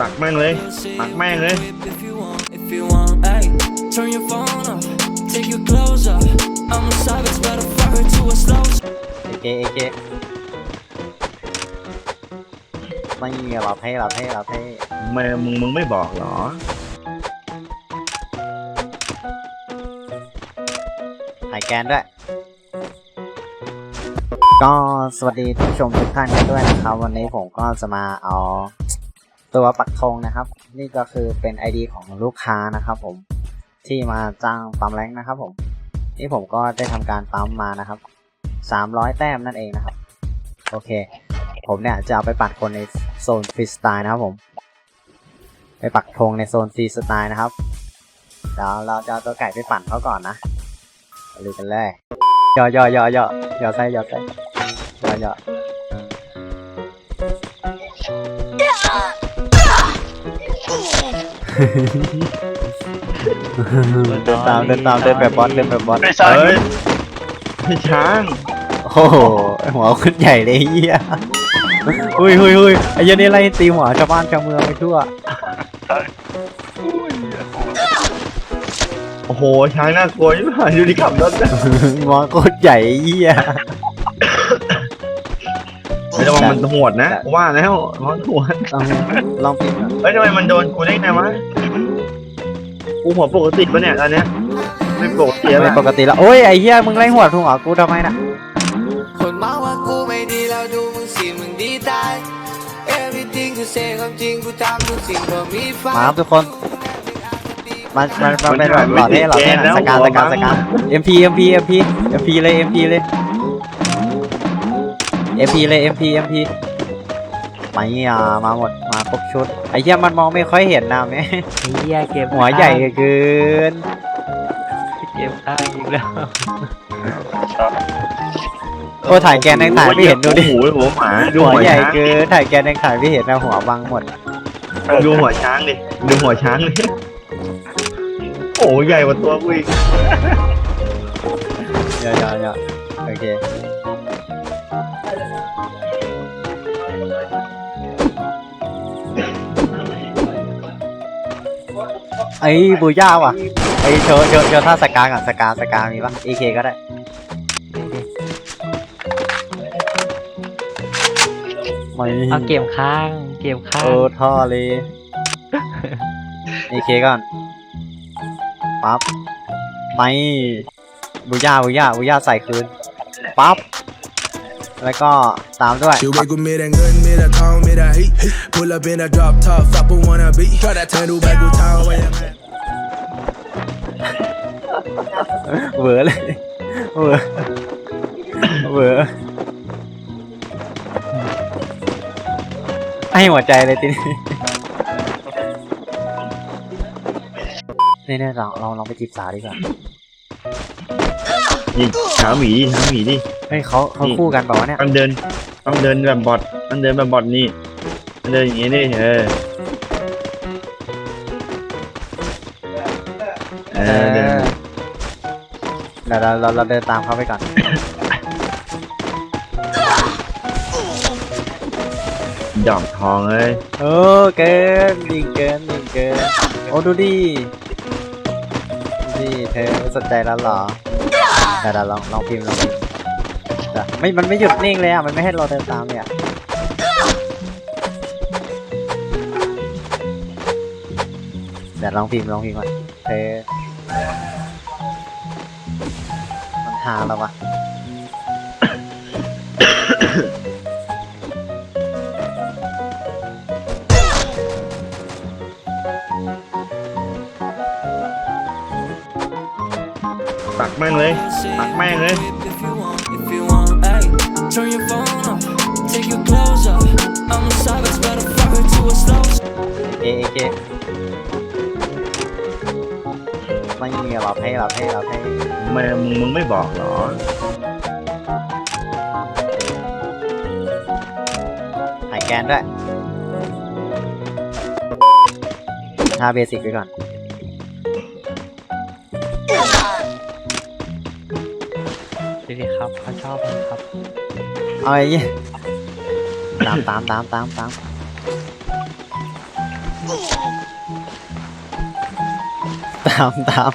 ปักแม่งเลยปักแม่งเลย If you want, if you want, ay, turn your phone off, take your clothes off. I'm a savage, better fuck her to a slow เอเกเอเกไม่หลับให้หลับให้หลับให้ทำไมมึงมึงไม่บอกเหรอหายแกนด้วย ก็สวัสดีท่านผู้ชมทุกท่านกันด้วยนะครับ วันนี้ผมก็จะมาเอา ตัวปักธงนะครับ นี่ก็คือเป็น ID ของลูกค้านะครับ ผมที่มาจ้างปั๊มแรงนะครับ ผมนี่ผมก็ได้ทำการปั๊มมานะครับ 300 แต้มนั่นเองนะครับ โอเค ผมเนี่ยจะเอาไปปักคนในโซนฟรีสไตล์นะครับ ผม ไปปักธงในโซนฟรีสไตล์นะครับเดี๋ยวเราจะเอาตัวไก่ไปปั่นเขาก่อนนะไปดูกันเลยย่อย่อย่อย่อย่อไส้ย่อไส้ย่อย่อ เดินตามเดินตามเดินแบบบอสเดินแบบบอสไม่ใช่เฮ้ยไม่ช้างโอ้โหหัวขึ้นใหญ่เลยไอ้เฮียหุยหุยหุยไอ้เหี้ยนี่ไล่ตีหัวชาวบ้านชาวเมืองไปทั่วโอ้โหช้างน่ากลัวยิ่งผ่านดูดิขับรถนะหัวโคตรใหญ่ไอ้เฮีย ไม่ต้องมันโหดนะ ว่าแล้วมันโหดลองลองพิมพ์เฮ้ยทำไมมันโดนกูได้ไงวะกูหัวปกติปะเนี่ยตอนเนี้ยไม่ปกติแล้วไม่ล่ะปกติแล้วโอ้ยไอ้เหี้ยมึงไล่หัวทุ่งหัวกูทำไมน่ะคนมาว่ากูไม่ดีแล้วดูมึงสิมึงดีตาย Everything กูเซความจริงกูทำทุกสิ่งเพื่อมีไฟมาครับทุกคนมันมันมันเป็นแบบหล่อเท่หล่อเท่หน่อยสกาสกาสกา MP MP MP MP เลย MP เลย MP เลย MP MP มาเหี้ยมาหมดมาครบชุดไอ้เหี้ยมันมองไม่ค่อยเห็นนะแม่ไอ้เหี้ยเกมหัวใหญ่เกินเกมข้างอีกแล้วโอ้ถ่ายแกนยังถ่ายไม่เห็นดูดิโอ้โหหัวหมาดูหัวหัวใหญ่ช้างเกินถ่ายแกนยังถ่ายไม่เห็นนะหัวบังหมดดูหัวช้างดิดูหัวช้างดิโอ้โหใหญ่กว่าตัวกูอีกเดี๋ยวเดี๋ยวเดี๋ยวโอเค ไอ้บูย่าว่ะไอ้โชว์โชว์โชว์ท่าสกาก่อนสกาสกามีปะ EK ก็ได้ไม่เอาเกมข้าง เกมข้างโอ้ท่อเลย EK ก่อนปั๊บไปบูย่าบูย่าบูย่าใส่คืนปั๊บ แล้วก็ตามด้วย She wake with me that good, me that calm, me that heat. Pull up in a drop top, flop wanna be. Try that turn back with town where you at. เหวอเลยเหวอเหวอให้หัวใจเลยทีนี้นี่เนี่ยเราเราลองไปจีบสาวดีกว่า นี่ช้างหมีดิช้างหมีดิ เฮ้ยเขาเขาคู่กันเปล่าวะเนี่ยต้องเดิน ต้องเดินแบบบอทต้องเดินแบบบอทนี่ต้องเดินอย่างงี้ดิเออเออเดินเดี๋ยวเราเราเราเดินตามเขาไปก่อน ดอกทองเลยโอ้เกินดีเกินดีเกินโอ้ดูดิดูดิเธอไม่สนใจแล้วเหรอเดี๋ยวเดี๋ยวลองลองพิมพ์ลองพิมพ์ ไม่ มันไม่หยุดนิ่งเลยอะ มันไม่ให้เราเดินตามเลยอะเดี๋ยวลองพิมพ์ลองพิมพ์ก่อนเธอมันหาเราวะปักแม่งเลยปักแม่งเลย turn your phone off, take your clothes off. I'm a savage, better fuck her to a slow เอเอเกไม่มีหลับให้หลับให้หลับให้ทำไมมึงมึงไม่บอกเหรอหายแกนด้วยท่าเบสิกไปก่อนดูดิครับเขาชอบมันครับ เอาไอ้เหี้ยตามตามตามตามตามตามตาม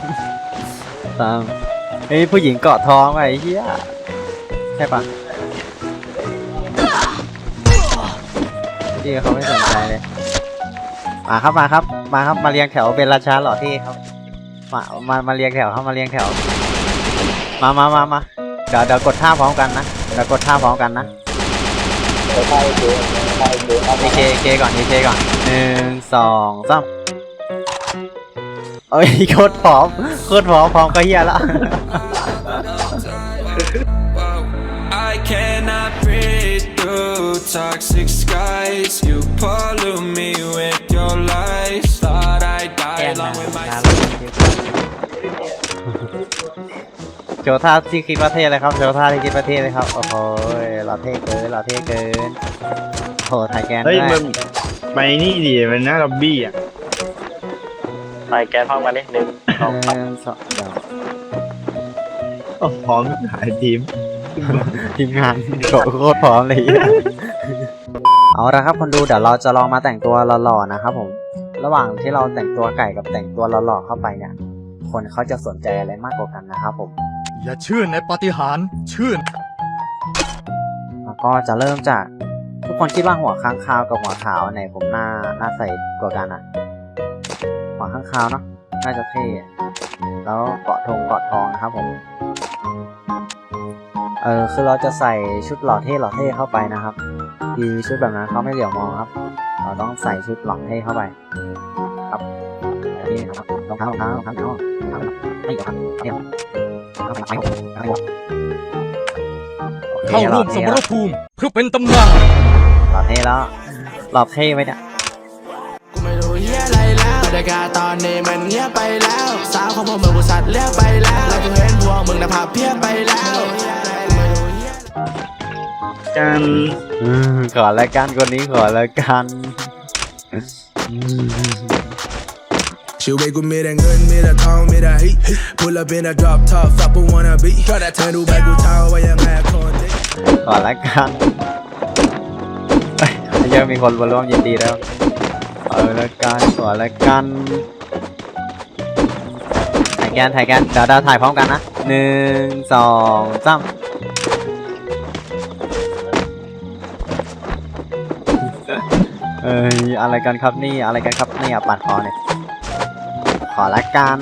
ตามเฮ้ยผู้หญิงเกาะท้องวะไอ้เหี้ยใช่ปะพี่เขาไม่สนใจเลย มาครับมาครับ มาครับมาเรียงแถวเป็นราชาหล่อที่ครับ มามามาเรียงแถวครับมาเรียงแถว มามามามาเดี๋ยวเดี๋ยวกดท่าพร้อมกันนะ เดี๋ยวกดท่าพร้อมกันนะเอเคเอเคก่อนเอเคก่อนหนึ่งสองสามเอ้ยโคตรพร้อมโคตรพร้อมพร้อมก็เฮียละ I cannot breathe through toxic skies. You pollute me with your lies. Thought I แก died นนะ along with my โชว์ท่าที่คิดว่าเท่เลยครับโชว์ท่าที่คิดว่าเท่เลยครับโอ้โหเราเท่เกินเราเท่เกินโหถ่ายแกนเฮ้ยด้วมัยนไปนี่ดิมันหน้าล็อบบี้อะไปแก๊สห้องมานิดนึงหนึ่งสองเดี๋ยวโอ้พร้อมหายทีมทีมงานโคโคตรพร้อมเลยเอาละครับคนดูเดี๋ยวเราจะลองมาแต่งตัวหล่อๆนะครับผม ระหว่างที่เราแต่งตัวไก่กับแต่งตัวหล่อๆเข้าไปเนี่ย คนเขาจะสนใจอะไรมากกว่ากันนะครับผม อย่าชื่อในปาฏิหาริย์ชื่อแล้วก็จะเริ่มจาก ทุกคนคิดว่าหัวค้างคาวกับหัวขาวไหนผมหน้าหน้าใสกว่ากันอะหัวค้างคาวเนาะน่าจะเท่แล้วเกาะธงเกาะทองนะครับผมเออคือเราจะใส่ชุดหล่อเท่หล่อเท่เข้าไปนะครับคือชุดแบบนั้นเขาไม่เหลียวมองครับ เราต้องใส่ชุดหล่อเท่เข้าไป ครับนี้นะครับรองเท้ารองเท้ารองเท้ารองเท้าไม่เดี๋ยวครับไม่เดี๋ยวครับ เดี๋ยวครับไม่เดี๋ยวโอคเข้าร่วมหสล่อมเท่รแล้วภูมิเพื่อเป็นตำนานหล่อเท่แล้วหล่อเท่ไหมเนี่ยกูไม่รู้เฮียอะไรแล้วบรรยากาศตอนนี้มันเงียบไปแล้ว สาวของพวกมึงกูสัตว์เลี้ยงไปแล้วแล้วกูเห็นพวกมึงนะพาเพียบไปแล้วกูไม่รู้เฮียการอืมขอละกันคนนี้ขอละกันอืม She wake with me that good, me that tall, me that heat. Pull up in a drop top, flapper wanna be. Try that ten do back with tower, where you at, contact. ขอละกันเอ้ยเยอะมีคนมาร่วมยินดีแล้วขอละกันขอละกันถ่ายแกนถ่ายแกนเดี๋ยวเราถ่ายพร้อมกันนะหนึ่งสองสามเอ้ยอะไรกันครับนี่อะไรกันครับนี่อะปัดคอเนี่ยขอละกัน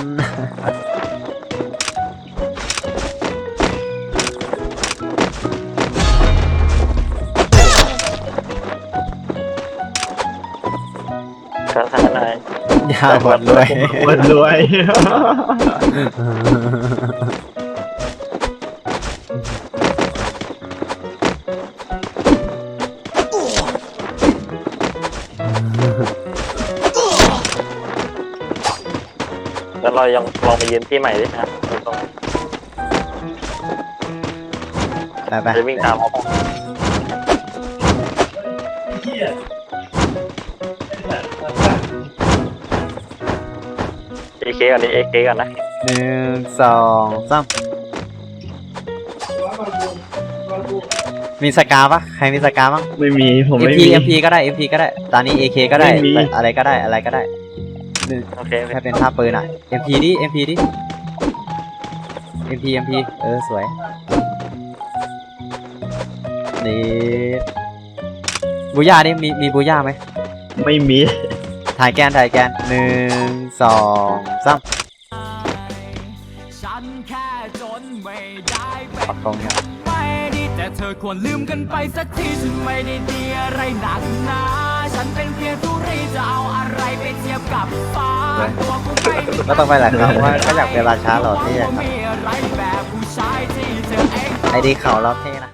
ย่าหมดเลยหมดรวยแล้วเรายังลองไปยืนที่ใหม่ดิครับตรงไปไปจะวิ่งตามเขา เอเคก่อนดิเอเคก่อนนะหนึ่งสองสามมีสกาปะใครมีสกาบ้าง ไม่มี ผมเอ็มไม่พีมีเอ็มพีก็ได้เอ็มพีก็ได้ ตอนนี้เอเคก็ได้ ไม่มี อะไรก็ได้อะไรก็ได้หนึ่งโอเคโอเคแค่เป็นท่าปืนอะเอ็มพีดิเอ็มพีดิเอ็มพีเอ็มพีเออสวยนี่บูย่าดิมีมีบูย่าไหมไม่มี ถ่ายแกนถ่ายแกนหนึ่งสองสามฉันแค่จนไม่ได้เป็ปันกตรงเนี่ยไม่ดีแต่เธอควรลืมกันไปสักทีฉันไม่ได้ดีอะไรหนักหนาฉันเป็นเพียงทุรีจะเอาอะไรไปเทียบกับฟ้าตัวกูไม่มีก็ต้องไปแหละครับว่าก็อยากเป็นราชาเหรอที่ไม่มีอะไรแบบผู้ชายที่เธอเองไอดีเขาเราเท่นะ